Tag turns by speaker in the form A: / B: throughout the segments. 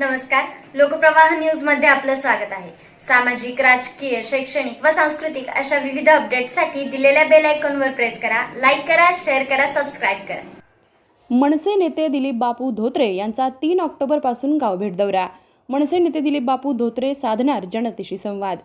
A: नमस्कार. लोकप्रवाह न्यूजमध्ये आपलं स्वागत आहे. सामाजिक राजकीय शैक्षणिक व सांस्कृतिक अशा विविध अपडेटसाठी दिलेल्या बेल आयकॉनवर प्रेस करा लाईक करा शेअर करा सबस्क्राईब करा.
B: मनसे नेते दिलीप बापू धोत्रे यांचा तीन ऑक्टोबरपासून गावभेट दौरा. मनसे नेते दिलीप बापू धोत्रे साधणार जनतेशी संवाद.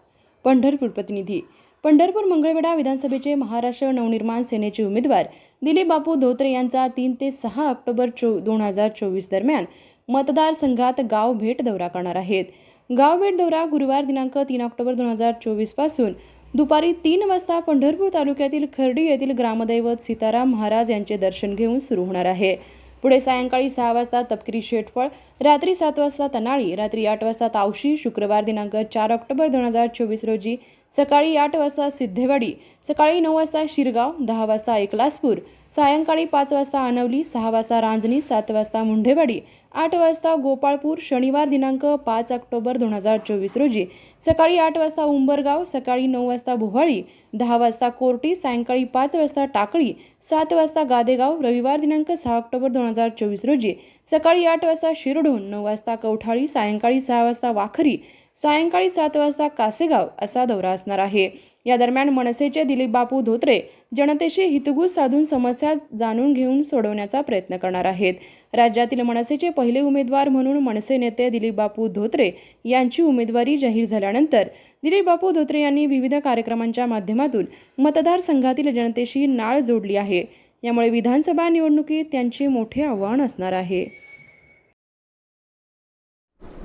B: पंढरपूर प्रतिनिधी. पंढरपूर मंगळवेढा विधानसभेचे महाराष्ट्र नवनिर्माण सेनेचे उमेदवार दिलीप बापू धोत्रे यांचा तीन ते सहा ऑक्टोबर चो दोन हजार चोवीस दरम्यान मतदारसंघात गाव भेट दौरा करणार आहेत. गाव भेट दौरा गुरुवार दिनांक तीन ऑक्टोबर दोन हजार चोवीसपासून दुपारी तीन वाजता पंढरपूर तालुक्यातील खर्डी येथील ग्रामदैवत सीताराम महाराज यांचे दर्शन घेऊन सुरू होणार आहे. पुढे सायंकाळी सहा वाजता तपकिरी शेटफळ रात्री सात वाजता तनाळी रात्री आठ वाजता तावशी शुक्रवार दिनांक चार ऑक्टोबर दोन हजार चोवीस रोजी सकाळी आठ वाजता सिद्धेवाडी सकाळी नऊ वाजता शिरगाव दहा वाजता एकलासपूर सायंकाळी पाच वाजता अनवली सहा वाजता रांजणी सात वाजता मुंढेवाडी आठ वाजता गोपाळपूर शनिवार दिनांक पाच ऑक्टोबर दोन हजार चोवीस रोजी सकाळी आठ वाजता उंबरगाव सकाळी नऊ वाजता भोवाळी दहा वाजता कोर्टी सायंकाळी पाच वाजता टाकळी सात वाजता गादेगाव रविवार दिनांक सहा ऑक्टोबर दोन हजार चोवीस रोजी सकाळी आठ वाजता शिरडून नऊ वाजता कवठाळी सायंकाळी सहा वाजता वाखरी सायंकाळी सात वाजता कासेगाव असा दौरा असणार आहे. या दरम्यान मनसेचे दिलीप बापू धोत्रे जनतेशी हितगुज साधून समस्या जाणून घेऊन सोडवण्याचा प्रयत्न करणार आहेत. राज्यातील मनसेचे पहिले उमेदवार म्हणून मनसे नेते दिलीप बापू धोत्रे यांची उमेदवारी जाहीर झाल्यानंतर दिलीप बापू धोत्रे यांनी विविध कार्यक्रमांच्या माध्यमातून मतदारसंघातील जनतेशी नाळ जोडली आहे. यामुळे विधानसभा निवडणुकीत त्यांचे मोठे आव्हान असणार आहे.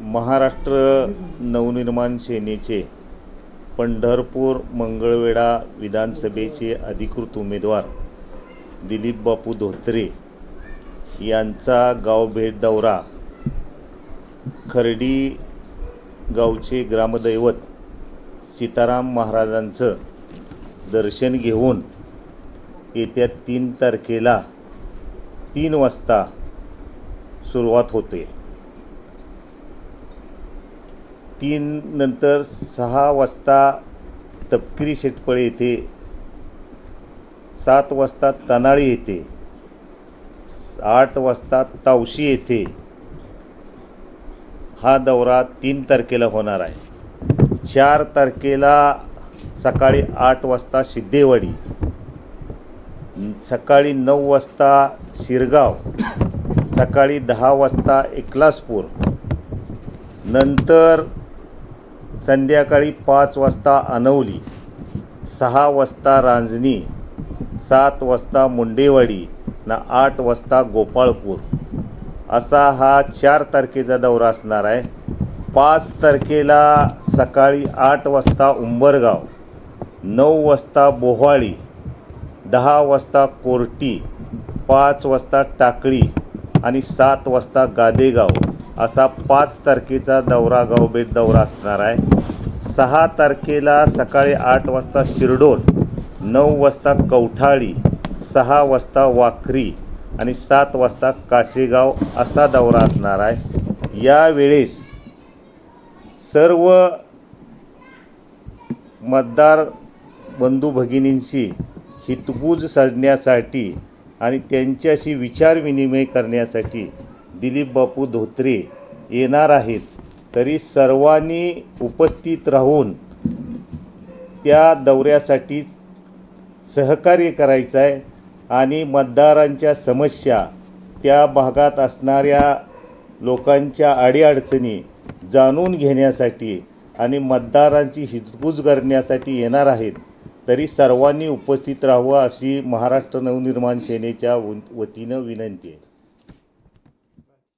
C: महाराष्ट्र नवनिर्माण सेनेचे पंढरपूर मंगळवेढा विधानसभेचे अधिकृत उमेदवार दिलीप बापू धोत्रे यांचा गावभेट दौरा. खर्डी गावचे ग्रामदैवत सीताराम महाराजांचं दर्शन घेऊन येत्या तीन तारखेला तीन वाजता सुरुवात होते. तीन नंतर सहा वाजता तपकिरी शेटपळे येथे सात वाजता तनाळी येथे आठ वाजता तावशी येथे. हा दौरा तीन तारखेला होणार आहे. चार तारखेला सकाळी आठ वाजता सिद्धेवाडी सकाळी नऊ वाजता शिरगाव सकाळी दहा वाजता एकलासपूर नंतर संध्याकाळी पाच वाजता अनवली सहा वाजता रांजणी सात वाजता मुंडेवाडी ना आठ वाजता गोपाळपूर. असा हा चार तारखेचा दौरा असणार आहे. पाच तारखेला सकाळी आठ वाजता उंबरगाव नऊ वाजता बोहाळी दहा वाजता कोर्टी पाच वाजता टाकळी आणि सात वाजता गादेगाव. असा पाच तारखेचा दौरा गावभेट दौरा असणार आहे. सहा तारखेला सकाळी आठ वाजता शिरडोल नऊ वाजता कवठाळी सहा वाजता वाखरी आणि सात वाजता काशेगाव असा दौरा असणार आहे. यावेळेस सर्व मतदार बंधू भगिनींशी हितगुज साधण्यासाठी आणि त्यांच्याशी विचारविनिमय करण्यासाठी दिलीप बापू धोत्रे येणार आहेत तरी सर्वांनी उपस्थित राहून त्या दौऱ्यासाठी सहकार्य करायचं आहे आणि मतदारांच्या समस्या त्या भागात असणाऱ्या लोकांच्या अडीअडचणी जाणून घेण्यासाठी आणि मतदारांची हितगुज करण्यासाठी येणार आहेत तरी सर्वांनी उपस्थित राहावं अशी महाराष्ट्र नवनिर्माण सेनेच्या व- वतीनं विनंती आहे.